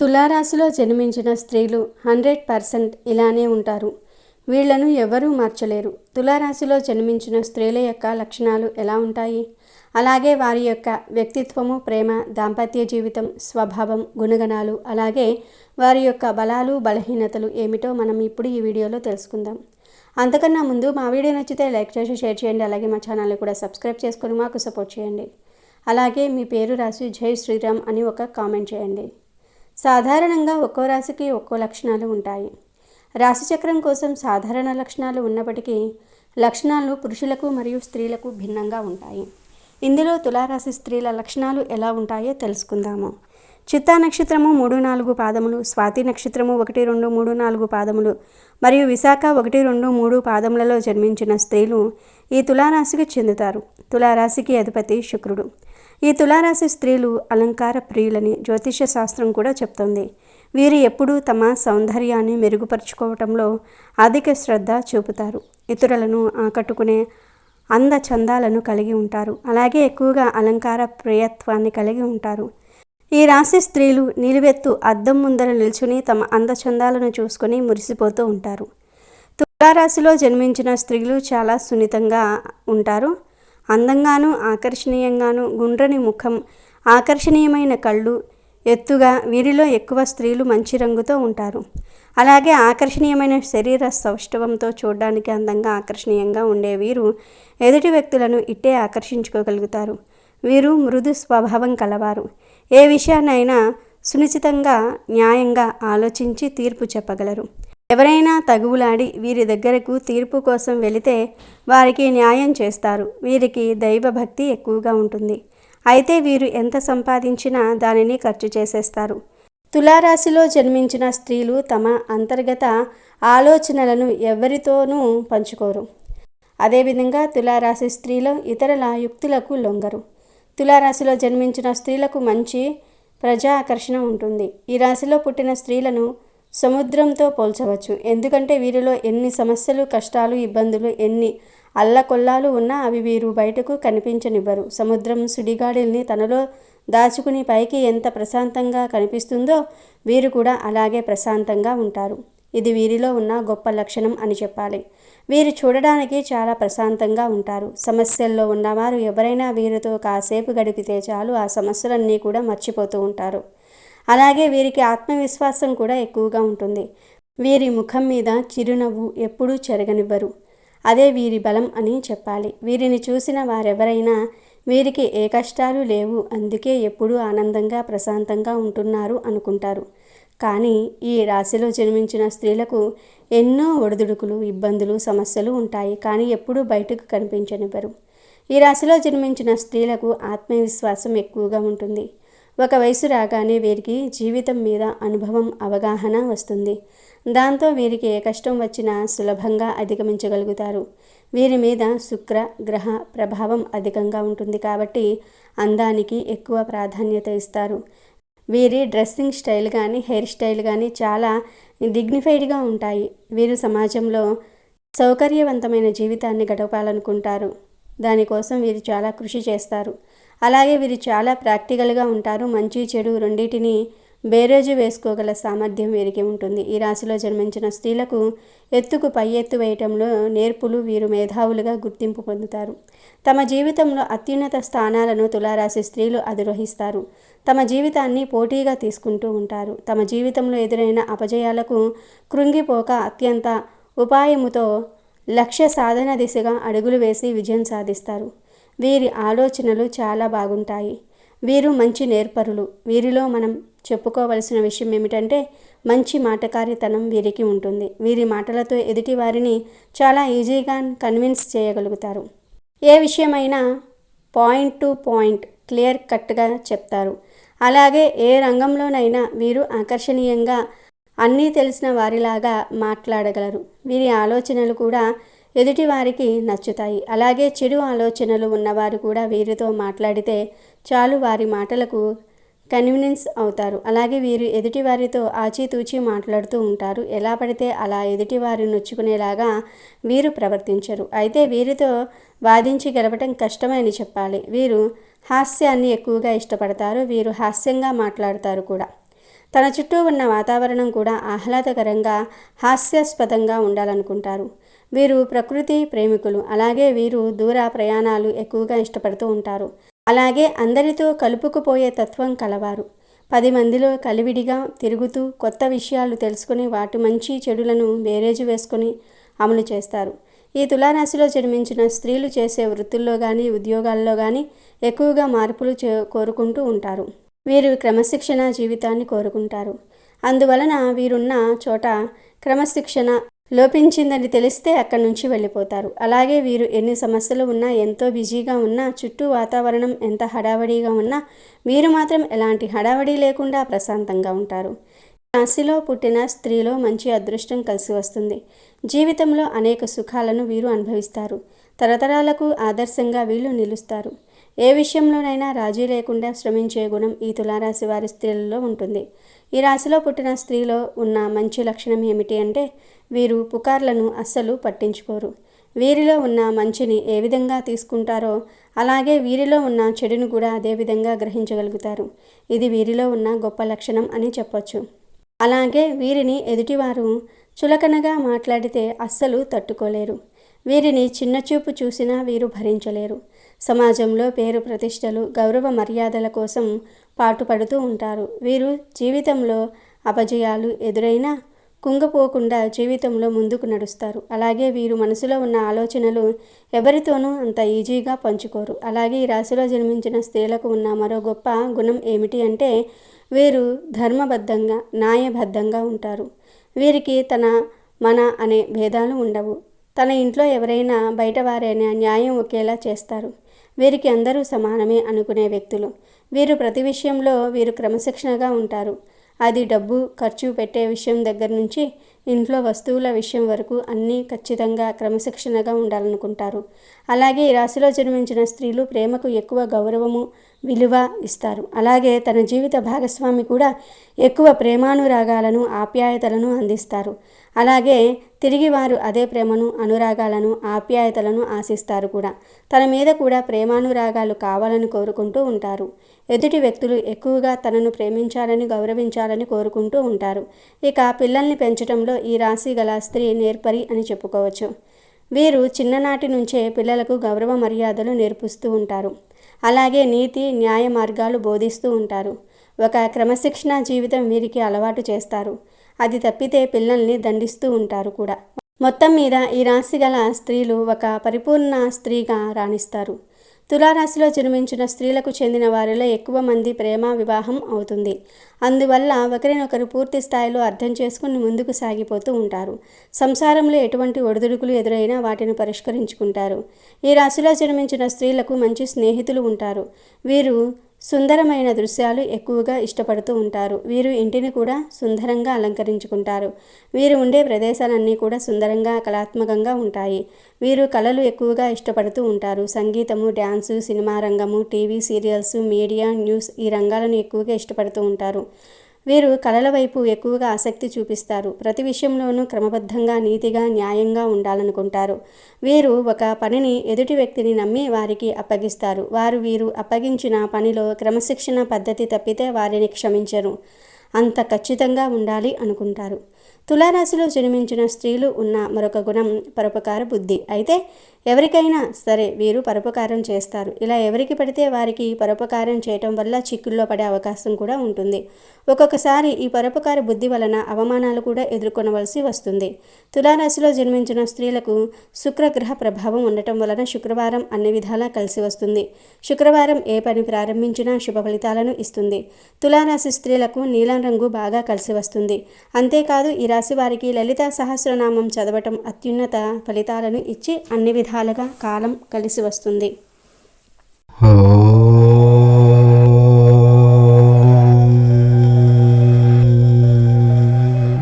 తులారాశిలో జన్మించిన స్త్రీలు హండ్రెడ్ పర్సెంట్ ఇలానే ఉంటారు. వీళ్ళను ఎవరూ మార్చలేరు. తులారాశిలో జన్మించిన స్త్రీల యొక్క లక్షణాలు ఎలా ఉంటాయి? అలాగే వారి యొక్క వ్యక్తిత్వము ప్రేమ దాంపత్య జీవితం స్వభావం గుణగణాలు అలాగే వారి యొక్క బలాలు బలహీనతలు ఏమిటో మనం ఇప్పుడు ఈ వీడియోలో తెలుసుకుందాం. అంతకన్నా ముందు మా వీడియో నచ్చితే లైక్ చేసి షేర్ చేయండి. అలాగే మా ఛానల్ని కూడా సబ్స్క్రైబ్ చేసుకొని మాకు సపోర్ట్ చేయండి. అలాగే మీ పేరు రాసి జై శ్రీరామ్ అని ఒక కామెంట్ చేయండి. సాధారణంగా ఒక్కో రాశికి ఒక్కో లక్షణాలు ఉంటాయి. రాశిచక్రం కోసం సాధారణ లక్షణాలు ఉన్నప్పటికీ లక్షణాలు పురుషులకు మరియు స్త్రీలకు భిన్నంగా ఉంటాయి. ఇందులో తులారాశి స్త్రీల లక్షణాలు ఎలా ఉంటాయో తెలుసుకుందాము. చిత్తా నక్షత్రము మూడు నాలుగు పాదములు స్వాతి నక్షత్రము ఒకటి రెండు మూడు నాలుగు పాదములు మరియు విశాఖ ఒకటి రెండు మూడు పాదములలో జన్మించిన స్త్రీలు ఈ తులారాశికి చెందుతారు. తులారాశికి అధిపతి శుక్రుడు. ఈ తులారాశి స్త్రీలు అలంకార ప్రియులని జ్యోతిష శాస్త్రం కూడా చెప్తోంది. వీరు ఎప్పుడూ తమ సౌందర్యాన్ని మెరుగుపరుచుకోవటంలో అధిక శ్రద్ధ చూపుతారు. ఇతరులను ఆకట్టుకునే అందచందాలను కలిగి ఉంటారు. అలాగే ఎక్కువగా అలంకార ప్రియత్వాన్ని కలిగి ఉంటారు. ఈ రాశి స్త్రీలు నిలువెత్తు అద్దం ముందర నిల్చుని తమ అందచందాలను చూసుకొని మురిసిపోతూ ఉంటారు. తులారాశిలో జన్మించిన స్త్రీలు చాలా సున్నితంగా ఉంటారు. అందంగాను ఆకర్షణీయంగాను గుండ్రని ముఖం ఆకర్షణీయమైన కళ్ళు ఎత్తుగా వీరిలో ఎక్కువ స్త్రీలు మంచి రంగుతో ఉంటారు. అలాగే ఆకర్షణీయమైన శరీర సౌష్ఠవంతో చూడడానికి అందంగా ఆకర్షణీయంగా ఉండే వీరు ఎదుటి వ్యక్తులను ఇట్టే ఆకర్షించుకోగలుగుతారు. వీరు మృదు స్వభావం కలవారు. ఏ విషయాన్నైనా సునిశ్చితంగా న్యాయంగా ఆలోచించి తీర్పు చెప్పగలరు. ఎవరైనా తగువులాడి వీరి దగ్గరకు తీర్పు కోసం వెళితే వారికి న్యాయం చేస్తారు. వీరికి దైవభక్తి ఎక్కువగా ఉంటుంది. అయితే వీరు ఎంత సంపాదించినా దానిని ఖర్చు చేసేస్తారు. తులారాశిలో జన్మించిన స్త్రీలు తమ అంతర్గత ఆలోచనలను ఎవరితోనూ పంచుకోరు. అదేవిధంగా తులారాశి స్త్రీలు ఇతరుల యుక్తులకు లొంగరు. తులారాశిలో జన్మించిన స్త్రీలకు మంచి ప్రజా ఆకర్షణ ఉంటుంది. ఈ రాశిలో పుట్టిన స్త్రీలను సముద్రంతో పోల్చవచ్చు. ఎందుకంటే వీరిలో ఎన్ని సమస్యలు కష్టాలు ఇబ్బందులు ఎన్ని అల్లకొల్లాలు ఉన్నా అవి వీరు బయటకు కనిపించనివ్వరు. సముద్రం సుడిగాడిల్ని తనలో దాచుకుని పైకి ఎంత ప్రశాంతంగా కనిపిస్తుందో వీరు కూడా అలాగే ప్రశాంతంగా ఉంటారు. ఇది వీరిలో ఉన్న గొప్ప లక్షణం అని చెప్పాలి. వీరు చూడడానికి చాలా ప్రశాంతంగా ఉంటారు. సమస్యల్లో ఉన్నవారు ఎవరైనా వీరితో కాసేపు గడిపితే చాలు ఆ సమస్యలన్నీ కూడా మర్చిపోతూ ఉంటారు. అలాగే వీరికి ఆత్మవిశ్వాసం కూడా ఎక్కువగా ఉంటుంది. వీరి ముఖం మీద చిరునవ్వు ఎప్పుడూ చెరగనివ్వరు. అదే వీరి బలం అని చెప్పాలి. వీరిని చూసిన వారెవరైనా వీరికి ఏ కష్టాలు లేవు అందుకే ఎప్పుడూ ఆనందంగా ప్రశాంతంగా ఉంటున్నారు అనుకుంటారు. కానీ ఈ రాశిలో జన్మించిన స్త్రీలకు ఎన్నో ఒడిదుడుకులు ఇబ్బందులు సమస్యలు ఉంటాయి కానీ ఎప్పుడూ బయటకు కనిపించనివ్వరు. ఈ రాశిలో జన్మించిన స్త్రీలకు ఆత్మవిశ్వాసం ఎక్కువగా ఉంటుంది. ఒక వయసు రాగానే వీరికి జీవితం మీద అనుభవం అవగాహన వస్తుంది. దాంతో వీరికి ఏ కష్టం వచ్చినా సులభంగా అధిగమించగలుగుతారు. వీరి మీద శుక్ర గ్రహ ప్రభావం అధికంగా ఉంటుంది కాబట్టి అందానికి ఎక్కువ ప్రాధాన్యత ఇస్తారు. వీరి డ్రెస్సింగ్ స్టైల్ కానీ హెయిర్ స్టైల్ కానీ చాలా డిగ్నిఫైడ్గా ఉంటాయి. వీరు సమాజంలో సౌకర్యవంతమైన జీవితాన్ని గడపాలనుకుంటారు. దానికోసం వీరు చాలా కృషి చేస్తారు. అలాగే వీరు చాలా ప్రాక్టికల్గా ఉంటారు. మంచి చెడు రెండింటిని బేరేజు వేసుకోగల సామర్థ్యం వీరికి ఉంటుంది. ఈ రాశిలో జన్మించిన స్త్రీలకు ఎత్తుకు పై ఎత్తు వేయటంలో నేర్పులు వీరు మేధావులుగా గుర్తింపు పొందుతారు. తమ జీవితంలో అత్యున్నత స్థానాలను తులారాశి స్త్రీలు అధిరోహిస్తారు. తమ జీవితాన్ని పోటీగా తీసుకుంటూ ఉంటారు. తమ జీవితంలో ఎదురైన అపజయాలకు కృంగిపోక అత్యంత ఉపాయముతో లక్ష్య సాధన దిశగా అడుగులు వేసి విజయం సాధిస్తారు. వీరి ఆలోచనలు చాలా బాగుంటాయి. వీరు మంచి నేర్పరులు. వీరిలో మనం చెప్పుకోవలసిన విషయం ఏమిటంటే మంచి మాటకారితనం వీరికి ఉంటుంది. వీరి మాటలతో ఎదుటి వారిని చాలా ఈజీగా కన్విన్స్ చేయగలుగుతారు. ఏ విషయమైనా పాయింట్ టు పాయింట్ క్లియర్ కట్గా చెప్తారు. అలాగే ఏ రంగంలోనైనా వీరు ఆకర్షణీయంగా అన్నీ తెలిసిన వారిలాగా మాట్లాడగలరు. వీరి ఆలోచనలు కూడా ఎదుటివారికి నచ్చుతాయి. అలాగే చెడు ఆలోచనలు ఉన్నవారు కూడా వీరితో మాట్లాడితే చాలు వారి మాటలకు కన్వీనియన్స్ అవుతారు. అలాగే వీరు ఎదుటివారితో ఆచితూచి మాట్లాడుతూ ఉంటారు. ఎలా పడితే అలా ఎదుటివారి నొచ్చుకునేలాగా వీరు ప్రవర్తించరు. అయితే వీరితో వాదించి గెలవటం కష్టమని చెప్పాలి. వీరు హాస్యాన్ని ఎక్కువగా ఇష్టపడతారు. వీరు హాస్యంగా మాట్లాడతారు కూడా. తన చుట్టూ ఉన్న వాతావరణం కూడా ఆహ్లాదకరంగా హాస్యాస్పదంగా ఉండాలనుకుంటారు. వీరు ప్రకృతి ప్రేమికులు. అలాగే వీరు దూర ప్రయాణాలు ఎక్కువగా ఇష్టపడుతూ ఉంటారు. అలాగే అందరితో కలుపుకుపోయే తత్వం కలవారు. పది మందిలో కలివిడిగా తిరుగుతూ కొత్త విషయాలు తెలుసుకుని వాటి మంచి చెడులను బేరేజు వేసుకొని అమలు చేస్తారు. ఈ తులారాశిలో జన్మించిన స్త్రీలు చేసే వృత్తుల్లో కానీ ఉద్యోగాల్లో కానీ ఎక్కువగా మార్పులు చే కోరుకుంటూ ఉంటారు. వీరు క్రమశిక్షణ జీవితాన్ని కోరుకుంటారు. అందువలన వీరున్న చోట క్రమశిక్షణ లోపించిందని తెలిస్తే అక్కడి నుంచి వెళ్ళిపోతారు. అలాగే వీరు ఎన్ని సమస్యలు ఉన్నా ఎంతో బిజీగా ఉన్నా చుట్టూ వాతావరణం ఎంత హడావడిగా ఉన్నా వీరు మాత్రం ఎలాంటి హడావడి లేకుండా ప్రశాంతంగా ఉంటారు. రాశిలో పుట్టిన స్త్రీలో మంచి అదృష్టం కలిసి వస్తుంది. జీవితంలో అనేక సుఖాలను వీరు అనుభవిస్తారు. తరతరాలకు ఆదర్శంగా వీళ్ళు నిలుస్తారు. ఏ విషయంలోనైనా రాజీ లేకుండా శ్రమించే గుణం ఈ తులారాశి వారి స్త్రీలలో ఉంటుంది. ఈ రాశిలో పుట్టిన స్త్రీలో ఉన్న మంచి లక్షణం ఏమిటి అంటే వీరు పుకార్లను అస్సలు పట్టించుకోరు. వీరిలో ఉన్న మంచిని ఏ విధంగా తీసుకుంటారో అలాగే వీరిలో ఉన్న చెడును కూడా అదే విధంగా గ్రహించగలుగుతారు. ఇది వీరిలో ఉన్న గొప్ప లక్షణం అని చెప్పొచ్చు. అలాగే వీరిని ఎదుటివారు చులకనగా మాట్లాడితే అస్సలు తట్టుకోలేరు. వీరిని చిన్నచూపు చూసినా వీరు భరించలేరు. సమాజంలో పేరు ప్రతిష్టలు గౌరవ మర్యాదల కోసం పాటుపడుతూ ఉంటారు. వీరు జీవితంలో అపజయాలు ఎదురైనా కుంగపోకుండా జీవితంలో ముందుకు నడుస్తారు. అలాగే వీరు మనసులో ఉన్న ఆలోచనలు ఎవరితోనూ అంత ఈజీగా పంచుకోరు. అలాగే ఈ రాశిలో జన్మించిన స్త్రీలకు ఉన్న మరో గొప్ప గుణం ఏమిటి అంటే వీరు ధర్మబద్ధంగా న్యాయబద్ధంగా ఉంటారు. వీరికి తన మన అనే భేదాలు ఉండవు. తన ఇంట్లో ఎవరైనా బయటవారైనా న్యాయం ఒకేలా చేస్తారు. వీరికి అందరూ సమానమే అనుకునే వ్యక్తులు. వీరు ప్రతి విషయంలో వీరు క్రమశిక్షణగా ఉంటారు. అది డబ్బు ఖర్చు పెట్టే విషయం దగ్గర నుంచి ఇంట్లో వస్తువుల విషయం వరకు అన్నీ ఖచ్చితంగా క్రమశిక్షణగా ఉండాలనుకుంటారు. అలాగే ఈ రాశిలో జన్మించిన స్త్రీలు ప్రేమకు ఎక్కువ గౌరవము విలువ ఇస్తారు. అలాగే తన జీవిత భాగస్వామి కూడా ఎక్కువ ప్రేమానురాగాలను ఆప్యాయతలను అందిస్తారు. అలాగే తిరిగి వారు అదే ప్రేమను అనురాగాలను ఆప్యాయతలను ఆశిస్తారు కూడా. తన మీద కూడా ప్రేమానురాగాలు కావాలని కోరుకుంటూ ఉంటారు. ఎదుటి వ్యక్తులు ఎక్కువగా తనను ప్రేమించాలని గౌరవించాలని కోరుకుంటూ ఉంటారు. ఇక పిల్లల్ని పెంచడంలో ఈ రాశి గల స్త్రీ నేర్పరి అని చెప్పుకోవచ్చు. వీరు చిన్ననాటి నుంచే పిల్లలకు గౌరవ మర్యాదలు నేర్పిస్తూ ఉంటారు. అలాగే నీతి న్యాయ మార్గాలు బోధిస్తూ ఉంటారు. ఒక క్రమశిక్షణ జీవితం వీరికి అలవాటు చేస్తారు. అది తప్పితే పిల్లల్ని దండిస్తూ ఉంటారు కూడా. మొత్తం మీద ఈ రాశి గల స్త్రీలు ఒక పరిపూర్ణ స్త్రీగా రాణిస్తారు. తులారాశిలో జన్మించిన స్త్రీలకు చెందిన వారిలో ఎక్కువ మంది ప్రేమ వివాహం అవుతుంది. అందువల్ల ఒకరినొకరు పూర్తి స్థాయిలో అర్థం చేసుకుని ముందుకు సాగిపోతూ ఉంటారు. సంసారంలో ఎటువంటి ఒడిదుడుకులు ఎదురైనా వాటిని పరిష్కరించుకుంటారు. ఈ రాశిలో జన్మించిన స్త్రీలకు మంచి స్నేహితులు ఉంటారు. వీరు సుందరమైన దృశ్యాలు ఎక్కువగా ఇష్టపడుతూ ఉంటారు. వీరు ఇంటిని కూడా సుందరంగా అలంకరించుకుంటారు. వీరు ఉండే ప్రదేశాలన్నీ కూడా సుందరంగా కళాత్మకంగా ఉంటాయి. వీరు కళలు ఎక్కువగా ఇష్టపడుతూ ఉంటారు. సంగీతము డ్యాన్సు సినిమా రంగము టీవీ సీరియల్స్ మీడియా న్యూస్ ఈ రంగాలను ఎక్కువగా ఇష్టపడుతూ ఉంటారు. వీరు కళల వైపు ఎక్కువగా ఆసక్తి చూపిస్తారు. ప్రతి విషయంలోనూ క్రమబద్ధంగా నీతిగా న్యాయంగా ఉండాలనుకుంటారు. వీరు ఒక పనిని ఎదుటి వ్యక్తిని నమ్మి వారికి అప్పగిస్తారు. వారు వీరు అప్పగించిన పనిలో క్రమశిక్షణ పద్ధతి తప్పితే వారిని క్షమించరు. అంత ఖచ్చితంగా ఉండాలి అనుకుంటారు. తులారాశిలో జన్మించిన స్త్రీలు ఉన్న మరొక గుణం పరోపకార బుద్ధి. అయితే ఎవరికైనా సరే వీరు పరోపకారం చేస్తారు. ఇలా ఎవరికి పడితే వారికి పరోపకారం చేయటం వల్ల చిక్కుల్లో పడే అవకాశం కూడా ఉంటుంది. ఒక్కొక్కసారి ఈ పరోపకార బుద్ధి వలన అవమానాలు కూడా ఎదుర్కొనవలసి వస్తుంది. తులారాశిలో జన్మించిన స్త్రీలకు శుక్రగ్రహ ప్రభావం ఉండటం వలన శుక్రవారం అన్ని విధాలా కలిసి వస్తుంది. శుక్రవారం ఏ పని ప్రారంభించినా శుభ ఫలితాలను ఇస్తుంది. తులారాశి స్త్రీలకు నీలం రంగు బాగా కలిసి వస్తుంది. అంతేకాదు ఈ రాశి వారికి లలిత సహస్రనామం చదవటం అత్యున్నత ఫలితాలను ఇచ్చి అన్ని విధాలుగా కాలం కలిసి వస్తుంది. ఓ